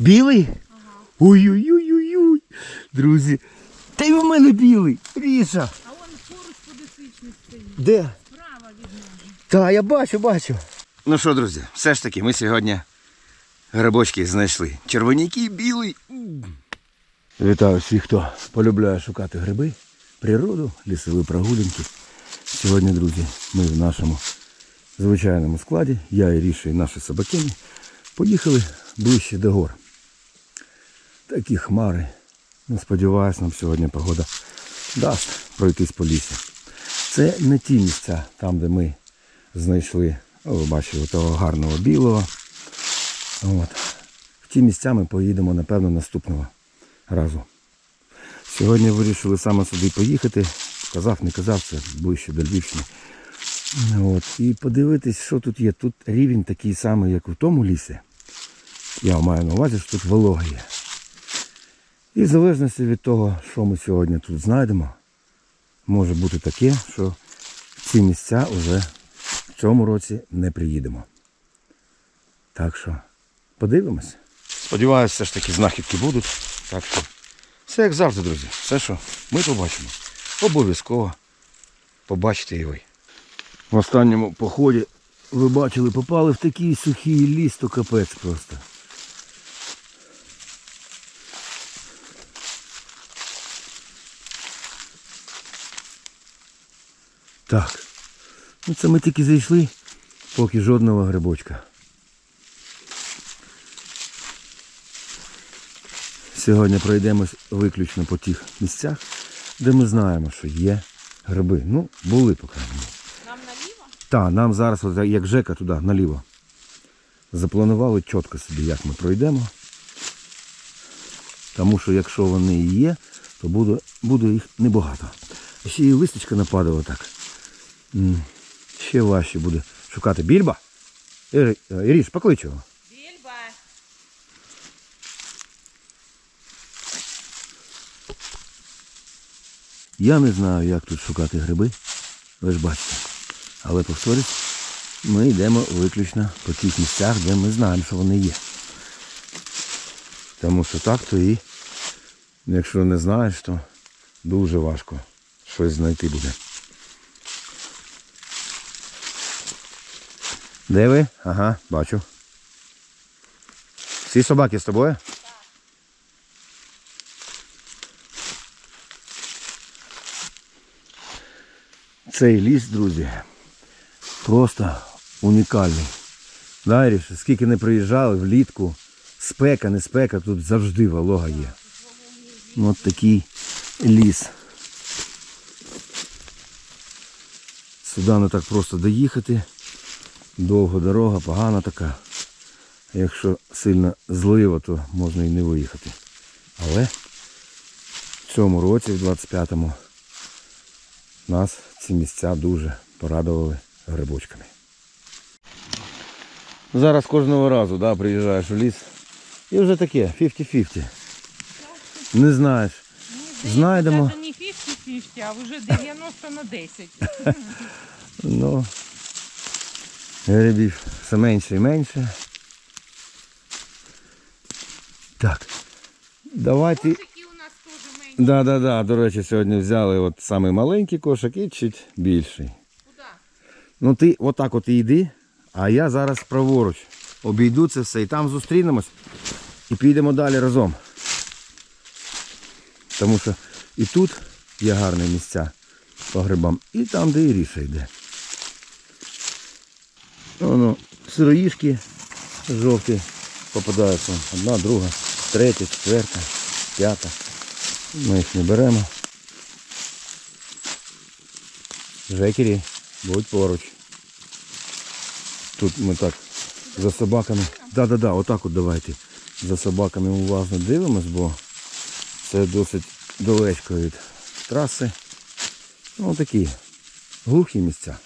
Білий? Ой-ой-ой-ой-ой. Друзі. Та й у мене білий. Ріша. А он поруч подосвічний стоїть. Де? Справа від нього. Та, я бачу, бачу. Ну що, друзі, все ж таки, ми сьогодні грибочки знайшли. Червоняки білий. Вітаю всіх, хто полюбляє шукати гриби, природу, лісові прогулянки. Сьогодні, друзі, ми в нашому звичайному складі, я і Ріша і наші собакині, поїхали ближче до гор. Такі хмари. Ну, сподіваюсь, нам сьогодні погода дасть пройтись по лісі. Це не ті місця, там, де ми знайшли, о, ви бачили, того гарного білого. От. В ті місця ми поїдемо, напевно, наступного разу. Сьогодні вирішили саме сюди поїхати. Казав, не казав, це ближче до Львівщини. От. І подивитись, що тут є. Тут рівень такий самий, як у тому лісі. Я маю на увазі, що тут волога є. І в залежності від того, що ми сьогодні тут знайдемо, може бути таке, що ці місця вже в цьому році не приїдемо. Так що подивимось. Сподіваюся, все ж таки знахідки будуть. Так що все як завжди, друзі. Все, що ми побачимо. Обов'язково побачите і ви. В останньому поході ви бачили, попали в такий сухий ліс, то капець просто. Так. Ну це ми тільки зайшли, поки жодного грибочка. Сьогодні пройдемось виключно по тих місцях, де ми знаємо, що є гриби. Ну, були, по крайній мірі. Нам наліво? Так, нам зараз, от як Жека туди, наліво. Запланували чітко собі, як ми пройдемо. Тому що якщо вони і є, то буде, буде їх небагато. Ще і листочка нападала так. Ще важче буде шукати більба. Ірі- е, Іріш, поклич його. Більба. Я не знаю, як тут шукати гриби. Ви ж бачите. Але повторюсь, ми йдемо виключно по тих місцях, де ми знаємо, що вони є. Тому що так, то і якщо не знаєш, то дуже важко щось знайти буде. Де ви? Ага, бачу. Всі собаки з тобою? Цей ліс, друзі, просто унікальний. Да, Іріш, скільки не приїжджали влітку, спека, не спека, тут завжди волога є. От такий ліс. Сюди не так просто доїхати. Довга дорога, погана така. Якщо сильно злива, то можна і не виїхати. Але в цьому році, в 25-му, нас ці місця дуже порадували грибочками. Зараз кожного разу да, приїжджаєш у ліс і вже таке, 50-50. Не знаєш. Знайдемо. Це не 50-50, а вже 90 на 10. Ну, грибів все менше і менше. Так. Давайте. Кошики у нас теж менші. Да, да, да. До речі, сьогодні взяли от самий маленький кошик і чуть більший. Куди? Ну ти отак от і йди, а я зараз праворуч. Обійду це все і там зустрінемось і підемо далі разом. Тому що і тут є гарні місця по грибам, і там, де і ріша йде. Воно, сироїшки жовті попадаються. Одна, друга, третя, четверта, п'ята. Ми їх не беремо. Жекері, будь поруч. Тут ми так за собаками. Да-да-да, отак от давайте. За собаками уважно дивимось, бо це досить далечко від траси. Ну такі глухі місця.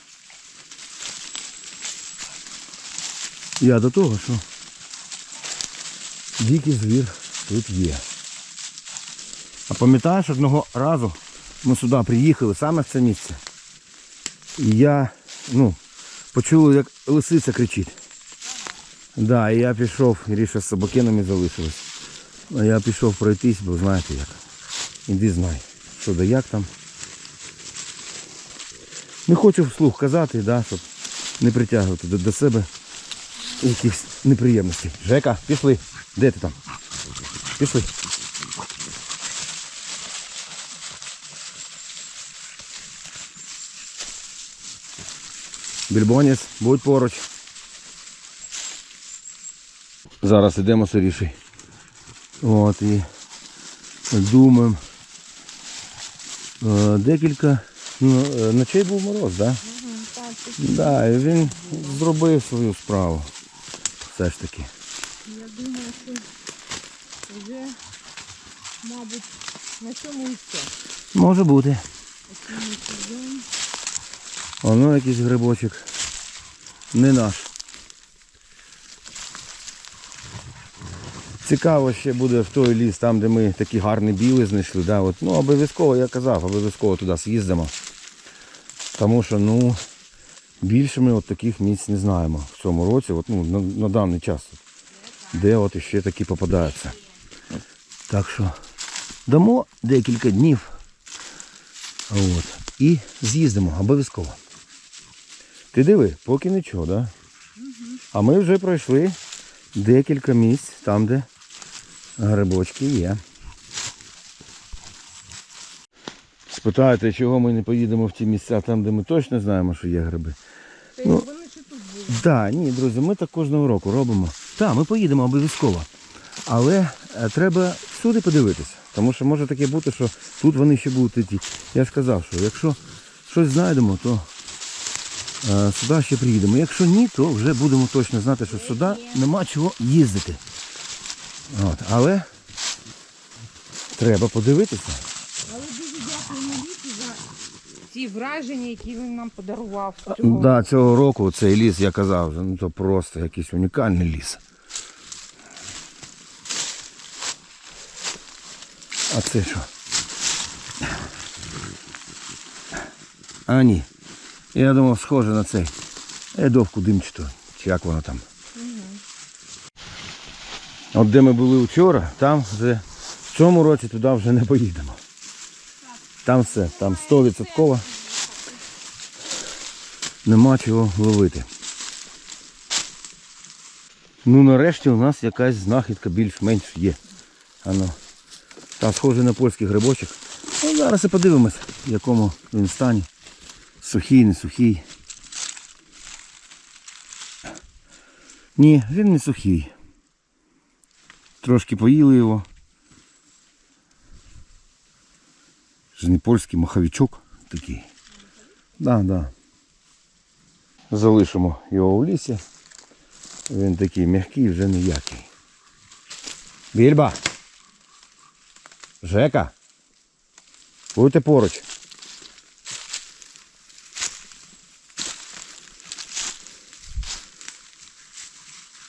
Я до того, що дикий звір тут є. А пам'ятаєш, одного разу ми сюди приїхали саме в це місце. І я, ну, почув, як лисиця кричить. Да, і я пішов, Іріша з собакинами залишилась. А я пішов пройтись, бо знаєте як. Іди знай, що да як там. Не хочу вслух казати, да, щоб не притягувати до, до себе якихось неприємностей. Жека, пішли. Де ти там? Пішли. Більбонець, будь поруч. Зараз йдемо сиріший. От і думаємо. Е, Декілька ну, е, ночей був мороз, так? Да? Да, і він зробив свою справу. Все ж таки. Я думаю, що вже, мабуть, на цьому і все. Може бути. Воно якийсь грибочок. Не наш. Цікаво ще буде в той ліс, там де ми такі гарні біли знайшли. Да, от, ну обов'язково, я казав, обов'язково туди з'їздимо. Тому що ну, більше ми от таких місць не знаємо в цьому році, от, ну, на, на даний час. Де от іще такі попадаються. Так що дамо декілька днів. От. І з'їздимо обов'язково. Ти диви, поки нічого, да? А ми вже пройшли декілька місць там, де грибочки є. Спитаєте, чого ми не поїдемо в ті місця, там, де ми точно знаємо, що є гриби. Ну, вони ще тут були. Так, ні, друзі, ми так кожного року робимо. Так, ми поїдемо обов'язково. Але е, треба всюди подивитися. Тому що може таке бути, що тут вони ще будуть йти. Я ж казав, що якщо щось знайдемо, то е, сюди ще приїдемо. Якщо ні, то вже будемо точно знати, що сюди нема чого їздити. От, але треба подивитися. Але дуже дякуємо Віті за ті враження, які він нам подарував. цього. Да, цього року цей ліс, я казав, ну то просто якийсь унікальний ліс. А це що? А ні. Я думав, схоже на цей. Едовку димчату, чи як воно там. От де ми були вчора, там вже в цьому році туди вже не поїдемо. Там все, там 100%. Нема чого ловити. Ну нарешті у нас якась знахідка більш-менш є. Ано. Там схожий на польський грибочок. Ну, зараз і подивимось, в якому він стані. Сухий, не сухий. Ні, він не сухий. Трошки поїли його. Ж не польський маховичок такий. Да, да. Залишимо його в лісі. Він такий м'який, вже ніякий. Більба! Жека! Будьте поруч.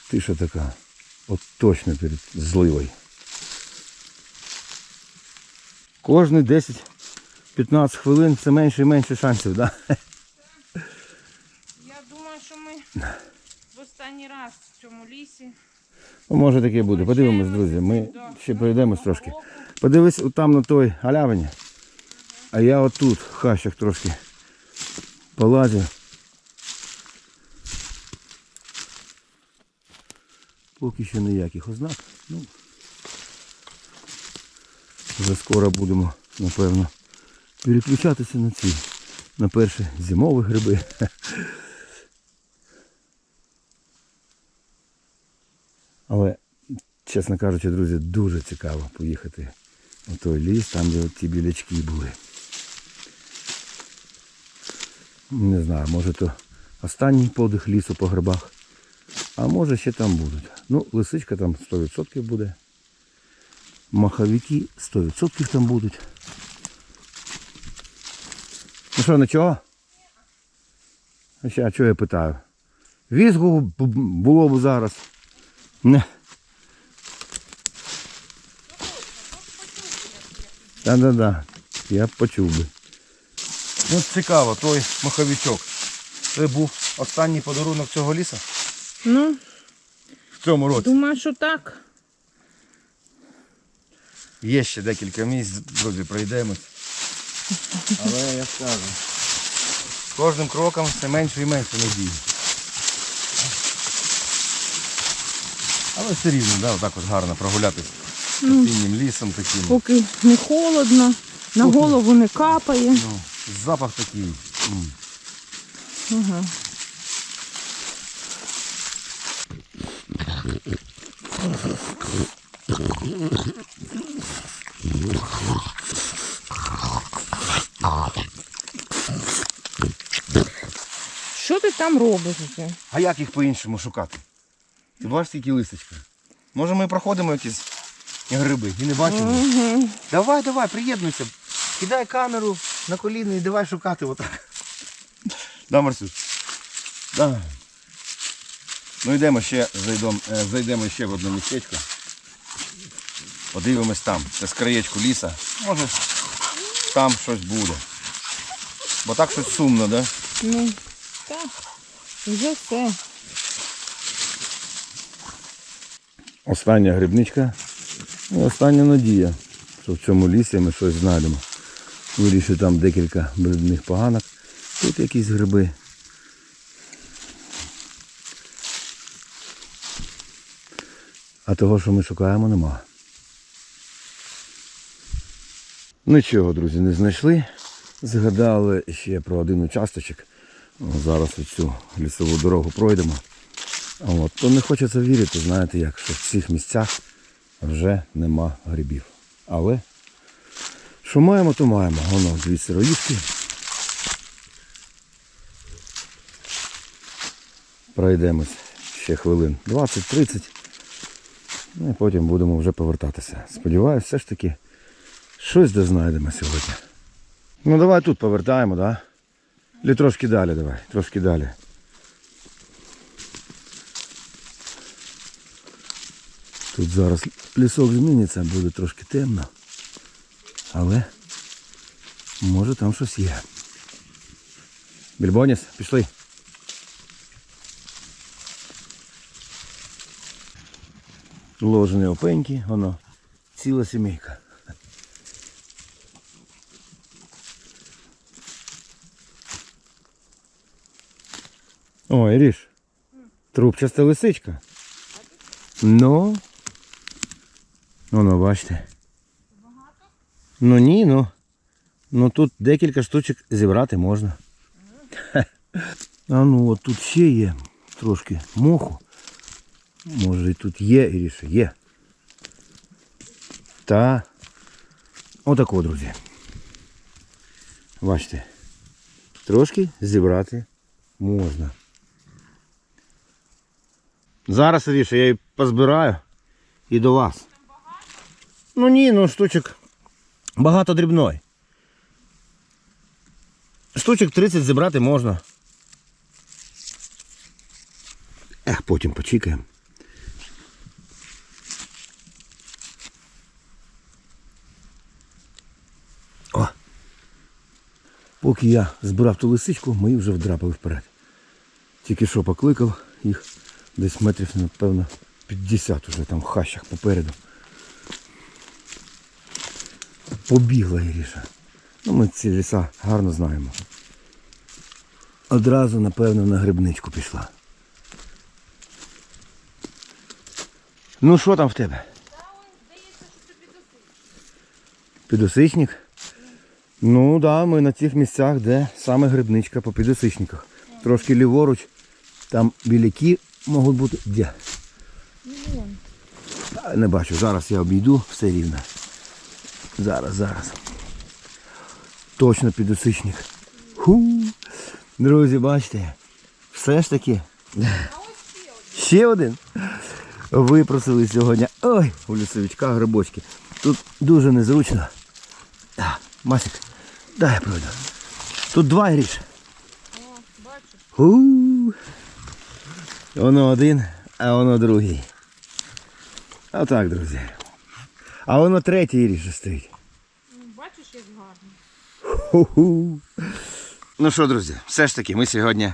Ти що така? От точно перед зливою. Кожні 10-15 хвилин все менше і менше шансів? Да? Я думаю, що ми в останній раз в цьому лісі. Ну, може таке буде. Подивимось, друзі. Ми ще пройдемось трошки. Подивись там на той галявині. А я отут в хащах трошки полазю. Поки що ніяких ознак. Ну, вже скоро будемо, напевно, переключатися на ці. На перші зимові гриби. Але, чесно кажучи, друзі, дуже цікаво поїхати у той ліс, там, де ті білячки були. Не знаю, може то останній подих лісу по грибах, а може ще там будуть. Ну, лисичка там 100% буде. Маховики 100% там будуть. Ну що, нічого? А ще, а чого я питаю? Візгу було б зараз. Не. Да-да-да. Я б почув би. Ну цікаво, той маховичок. Це був останній подарунок цього ліса. Ну, в цьому році. Думаю, що так. Є ще декілька місць, друзі, пройдемось. Але я скажу. З кожним кроком все менше і менше надії. Але все рівно, да, отак от гарно прогулятись осіннім лісом таким. Поки не холодно, на Поки. голову не капає. Ну, запах такий. м. Ага. Що ти там робиш вже? А як їх по-іншому шукати? Ти бачиш скільки листочка? Може ми проходимо якісь гриби і не бачимо? Угу. Давай, давай, приєднуйся. Кидай камеру на коліно і давай шукати отак. Да, Марсюш? Да. Ну йдемо ще, зайдемо, зайдемо ще в одне містечко. Подивимось там. Це з краєчку ліса. Може там щось буде. Бо так щось сумно, да? Ну, так, вже все. Остання грибничка і остання надія, що в цьому лісі ми щось знайдемо. Вирішив там декілька брудних поганок. Тут якісь гриби. А того, що ми шукаємо, нема. Нічого, друзі, не знайшли. Згадали ще про один участочок. Зараз цю лісову дорогу пройдемо. От, то не хочеться вірити, знаєте як, що в цих місцях вже нема грибів. Але що маємо, то маємо. Воно дві сироїшки. Пройдемось ще хвилин 20-30. Ну і потім будемо вже повертатися. Сподіваюсь, все ж таки щось де знайдемо сьогодні. Ну давай тут повертаємо? Да? Трошки далі давай, трошки далі. Тут зараз лісок зміниться, буде трошки темно. Але може там щось є. Більбоніс, пішли. Ложені опеньки, воно ціла сімейка. Ой, Ріш, трубчаста лисичка. Ну. Воно, бачите. Ну ні, ну. Ну тут декілька штучок зібрати можна. Хе. А ну от тут ще є трошки моху. Може і тут є, Іріша, є. Та отако, друзі. Бачите. Трошки зібрати можна. Зараз, Іріша, я її позбираю і до вас. Ну ні, ну штучок багато дрібної. Штучок 30 зібрати можна. Ех, потім почекаємо. О! Поки я збирав ту лисичку, ми вже вдрапали вперед. Тільки що покликав їх десь метрів, напевно, 50 уже там в хащах попереду. Побігла Іріша. Ну, ми ці ліса гарно знаємо. Одразу, напевно, на грибничку пішла. Ну що там в тебе? Підосичник? Ну так, да, ми на цих місцях, де саме грибничка по підосичниках. Трошки ліворуч, там біляки можуть бути. Де? Не бачу, зараз я обійду все рівно. Зараз, зараз. Точно підосичник. Ху. Друзі, бачите, все ж таки. Ще один. Випросили сьогодні. Ой, у лісовичка грибочки. Тут дуже незручно. Масик, дай я пройду. Тут два. Ху. Воно один, а воно другий. Отак, друзі. А воно третій ріж стоїть. Бачиш, як гарно. Ху-ху. Ну що, друзі, все ж таки ми сьогодні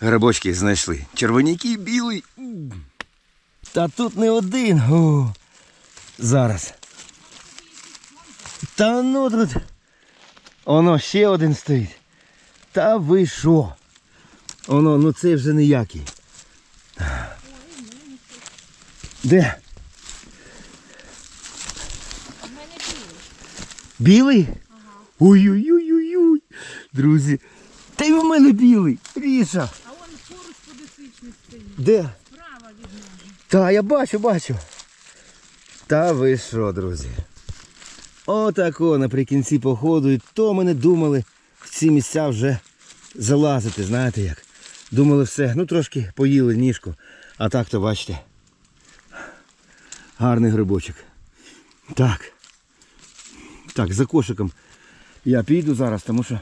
грибочки знайшли. Червоняки білий. Та тут не один. О, зараз. Та ну тут. Воно ще один стоїть. Та ви що? Воно, ну це вже ніякий. Де? У мене білий. Білий? Ой-ой-ой-ой-ой. Друзі. Та й у мене білий. Ріша. А он поруч подосвічний стоїть. Де? Справа від мене. Та, я бачу, бачу. Та ви що, друзі? Отако наприкінці походу. І то ми не думали в ці місця вже залазити, знаєте як. Думали все, ну трошки поїли ніжку. А так то бачите. Гарний грибочок. Так. Так, за кошиком я піду зараз, тому що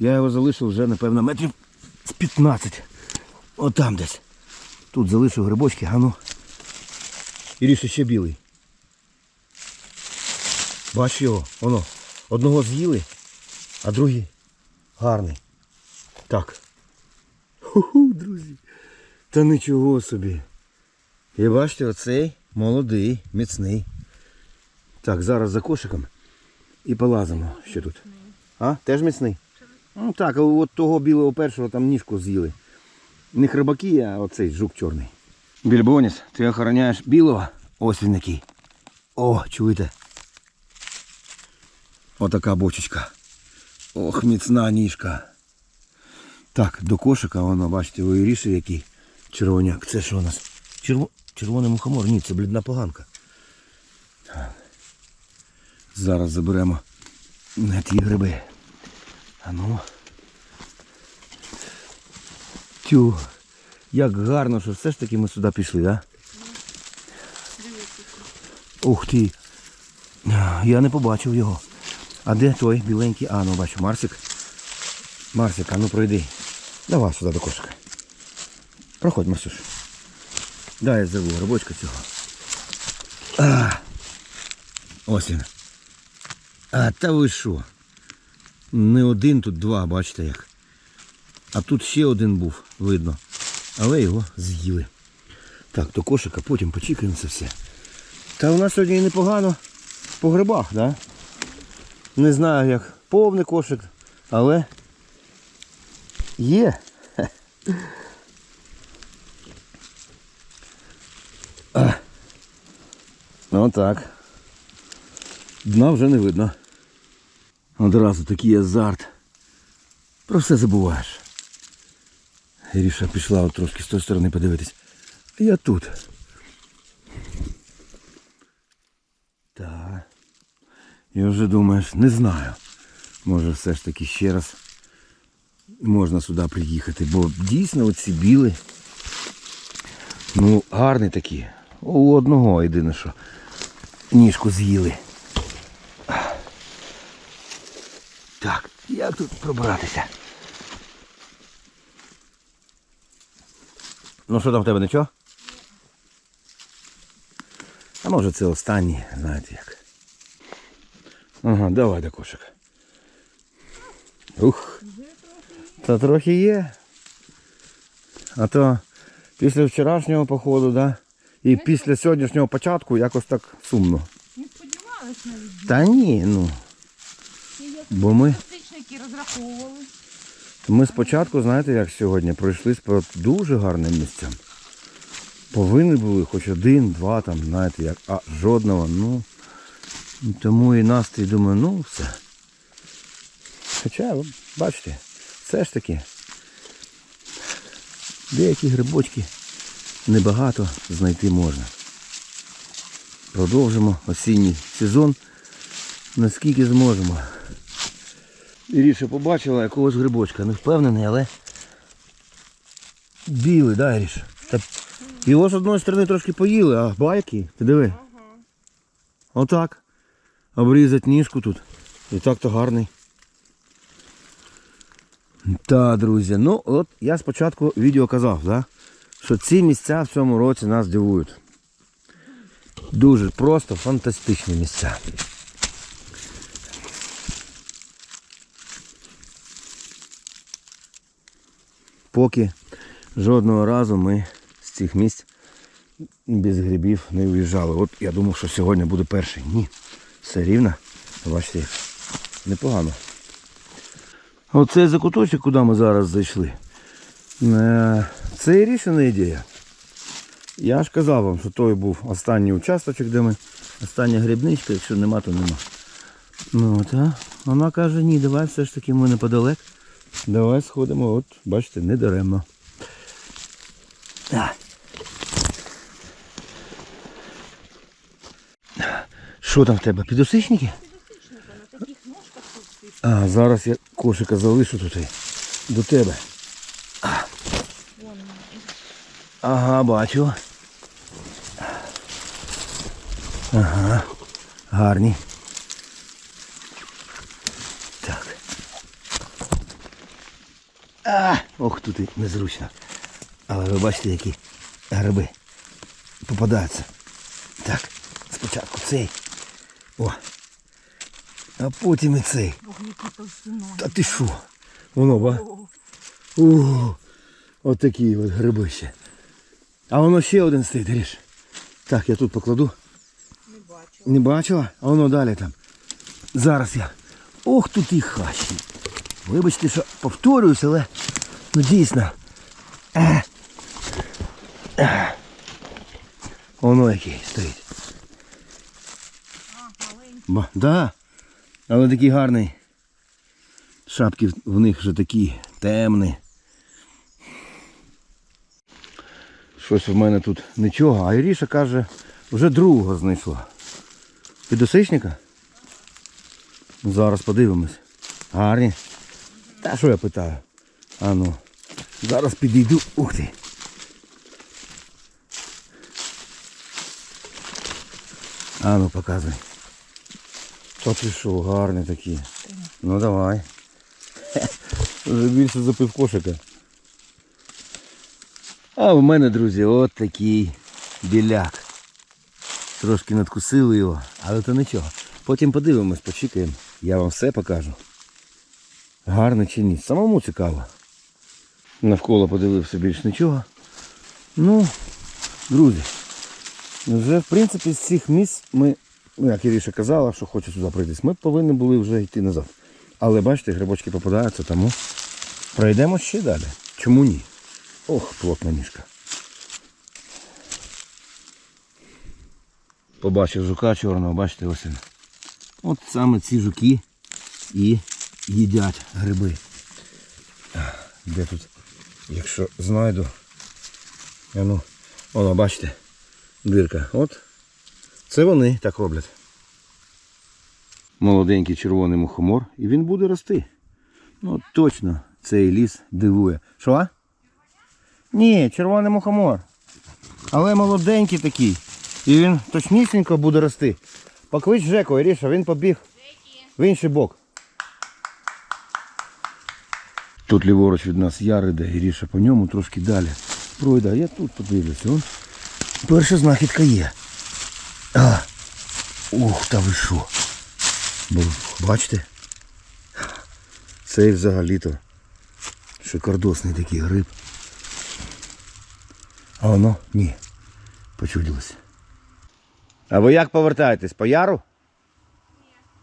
я його залишив вже, напевно, метрів з 15. Отам десь. Тут залишив грибочки, а ну. Іріше ще білий. Бач його, воно. Одного з'їли, а другий гарний. Так. Ху-ху, друзі. Та нічого собі. І бачите, оцей молодий, міцний. Так, зараз за кошиком і полазимо. Що тут? А? Теж міцний? Ну так, а от того білого першого там ніжку з'їли. Не храбаки, а оцей жук чорний. Більбоніс, ти охороняєш білого? Ось який. О, чуєте? Отака бочечка. Ох, міцна ніжка. Так, до кошика воно, бачите, ви ріші який червоняк. Це що у нас? Черво... Червоний мухомор? Ні, це блідна поганка. Зараз заберемо на ті гриби. А ну. Тю, як гарно, що все ж таки ми сюди пішли, а? Ух ти. Я не побачив його. А де той біленький? А, ну бачу, Марсик. Марсик, а ну пройди. Давай сюди до кошика. Проходь, Марсюш. Дай я зову робочка цього. А, ось він. А, та ви що? Не один, тут два, бачите як. А тут ще один був, видно. Але його з'їли. Так, до кошика, потім почекаємо це все. Та у нас сьогодні непогано по грибах, да? Не знаю як повний кошик, але є. Ну так. Дна вже не видно. Одразу такий азарт. Про все забуваєш. Іріша пішла от трошки з тої сторони подивитись. А я тут. Так. І вже думаєш, не знаю. Може все ж таки ще раз можна сюди приїхати, бо дійсно оці біли. Ну, гарні такі. У одного єдине, що ніжку з'їли. Так, як тут пробратися? Ну що там в тебе нічого? А може це останній, знаєте як. Ага, давай до кошика. Ух. Та трохи є. А то після вчорашнього походу, да? І після сьогоднішнього початку якось так сумно. Не сподівалась навіть. Та ні, ну. Бо ми, Птичники розраховували. ми спочатку, знаєте, як сьогодні, пройшлись по дуже гарним місцям. Повинні були хоч один, два там, знаєте, як, а жодного, ну. Тому і настрій думаю, ну все. Хоча, бачите, все ж таки. Деякі грибочки небагато знайти можна. Продовжимо осінній сезон наскільки зможемо. Іріша побачила якогось грибочка, не впевнений, але білий, да, Іріша? Та його з одної сторони трошки поїли, а байки, ти диви. Отак. Обрізати ніжку тут. І так то гарний. Та, друзі, ну от я спочатку відео казав, да? що ці місця в цьому році нас дивують. Дуже просто фантастичні місця. Поки жодного разу ми з цих місць без грибів не уїжджали. От я думав, що сьогодні буде перший. Ні. Все рівно. Бачите, непогано. Оцей закуточок, куди ми зараз зайшли. е, Це і рішена ідея. Я ж казав вам, що той був останній участочок, де ми остання грибничка, якщо нема, то нема. Ну от, вона каже, ні, давай все ж таки ми неподалек. Давай сходимо, от, бачите, не даремно. Що там в тебе? Підосичники? Підосичники, На таких ножках тут А, зараз я кошика залишу тут до тебе. Ага, бачу. Ага. Гарні. Так. А, ох, тут і незручно. Але ви бачите, які гриби попадаються. Так, спочатку цей. О. А потім і цей. Та ти що? Воно, ба? О, от такі от грибище. А воно ще один стоїть, Гріш. Так, я тут покладу. Не бачу. Не бачила? А воно далі там. Зараз я. Ох, тут і хащі. Вибачте, що повторююсь, але ну дійсно. Воно який стоїть. Ба, да. Але такий гарний. Шапки в- в них вже такі темні. Щось в мене тут нічого. А Іріша каже, вже другого знайшла. Підосичника? Ну, Зараз подивимось. Гарні. Та що я питаю? А ну. Зараз підійду. Ух ти. А ну показуй. Та ти що, гарні такі. Ну давай. Вже більше запив кошика. А в мене, друзі, от такий біляк. Трошки надкусили його, але то нічого. Потім подивимось, почекаємо. Я вам все покажу. Гарно чи ні. Самому цікаво. Навколо подивився більш нічого. Ну, друзі, вже в принципі з цих місць ми, ну як Іріша казала, що хоче сюди прийтись, ми повинні були вже йти назад. Але бачите, грибочки попадаються, тому пройдемо ще далі. Чому ні? Ох, плотна ніжка. Побачив жука чорного, бачите, ось він. От саме ці жуки і їдять гриби. Де тут? Якщо знайду. А ну, воно, бачите, дирка. От. Це вони так роблять. Молоденький червоний мухомор, і він буде рости. Ну, точно цей ліс дивує. Що? Ні, червоний мухомор. Але молоденький такий. І він точнісінько буде рости. Поклич Жеку, Іріша, він побіг в інший бок. Тут ліворуч від нас яр іде, Іріша по ньому трошки далі. Пройде, я тут подивлюся. Вон. Перша знахідка є. А, ух, та ви що? Бачите? Цей взагалі-то шикардосний такий гриб. А воно? Ні. Почудилось. А ви як повертаєтесь? По яру?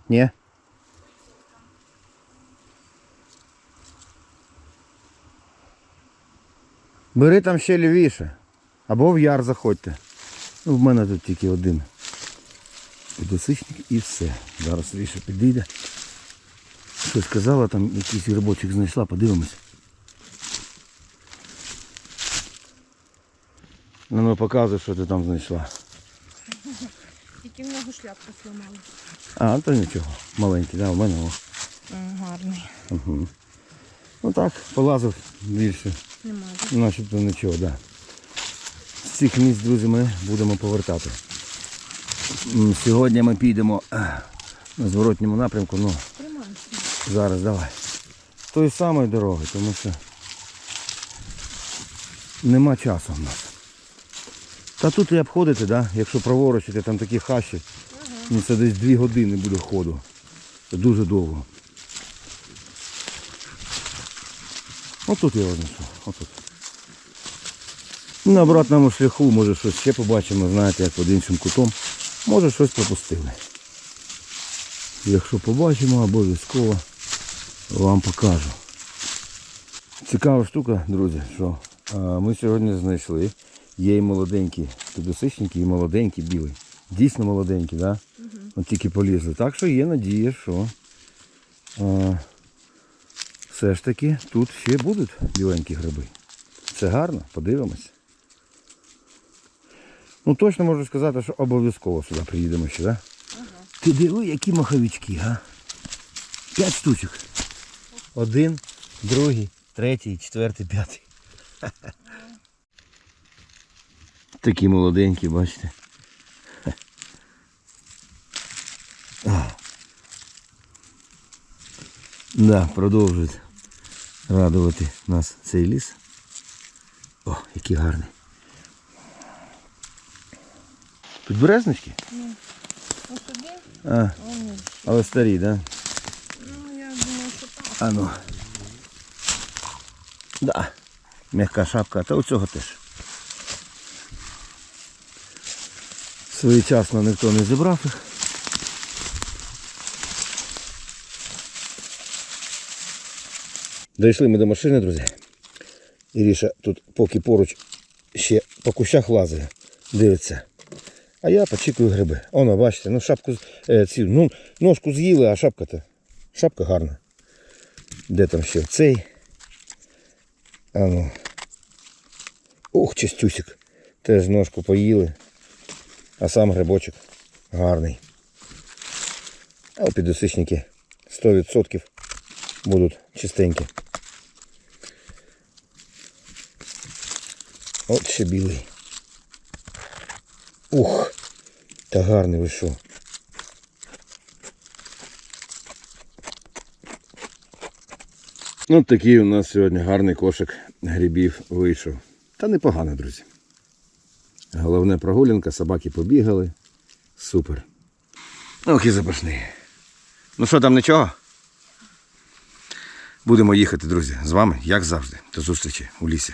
Ні. Ні? Бери там ще лівіше. Або в яр заходьте. Ну, в мене тут тільки один підосичник і все. Зараз Ріша підійде. Щось сказала, там якийсь грибочок знайшла, подивимось. Ну, ну показуй, що ти там знайшла. Тільки в нього шляпку зламали. А, то нічого. Маленький, да, у мене. Гарний. Угу. Ну так, полазив більше. Немає. Начебто нічого, так. Да. З цих місць, друзі, ми будемо повертати. Сьогодні ми підемо на зворотньому напрямку, ну зараз давай. Тої самої дороги, тому що нема часу в нас. Та тут і обходити, да? якщо праворуч, там такі хащі, ну це десь дві години буде ходу. Дуже довго. Отут я його знайшов. Отут. На обратному шляху, може щось ще побачимо, знаєте, як під іншим кутом. Може щось пропустили. Якщо побачимо, обов'язково вам покажу. Цікава штука, друзі, що ми сьогодні знайшли. Є і молоденькі підосичники, і молоденькі білий. Дійсно молоденькі? Да? От тільки полізли. Так що є надія, що все ж таки тут ще будуть біленькі гриби. Це гарно, подивимось. Ну точно можу сказати, що обов'язково сюди приїдемо ще, так? Да? Ти диви, які маховички, га? П'ять штучок. Один, другий, третій, четвертий, п'ятий. Такі молоденькі, бачите. А. Да, продовжують радувати нас цей ліс. О, який гарний. Підберезнички? Ось сюди, А, а але старі, так? Да? Ну, я думаю, що так. А ну. Да. М'яка шапка, та у цього теж. Своєчасно ніхто не зібрав їх. Дійшли ми до машини, друзі. Іріша тут поки поруч ще по кущах лазить, дивиться. А я почікую гриби. Оно, бачите, ну шапку, е, ну, ножку з'їли, а шапка-то. Шапка гарна. Де там ще цей? А ну. Ух, чистюсик. Теж ножку поїли. А сам грибочок гарний. А підосичники 100% будуть чистенькі. От ще білий. Ух, та гарний вийшов. Ну, такий у нас сьогодні гарний кошик грибів вийшов. Та непогано, друзі. Головне прогулянка, собаки побігали. Супер. Ох і запашний. Ну що там нічого? Будемо їхати, друзі, з вами, як завжди. До зустрічі у лісі.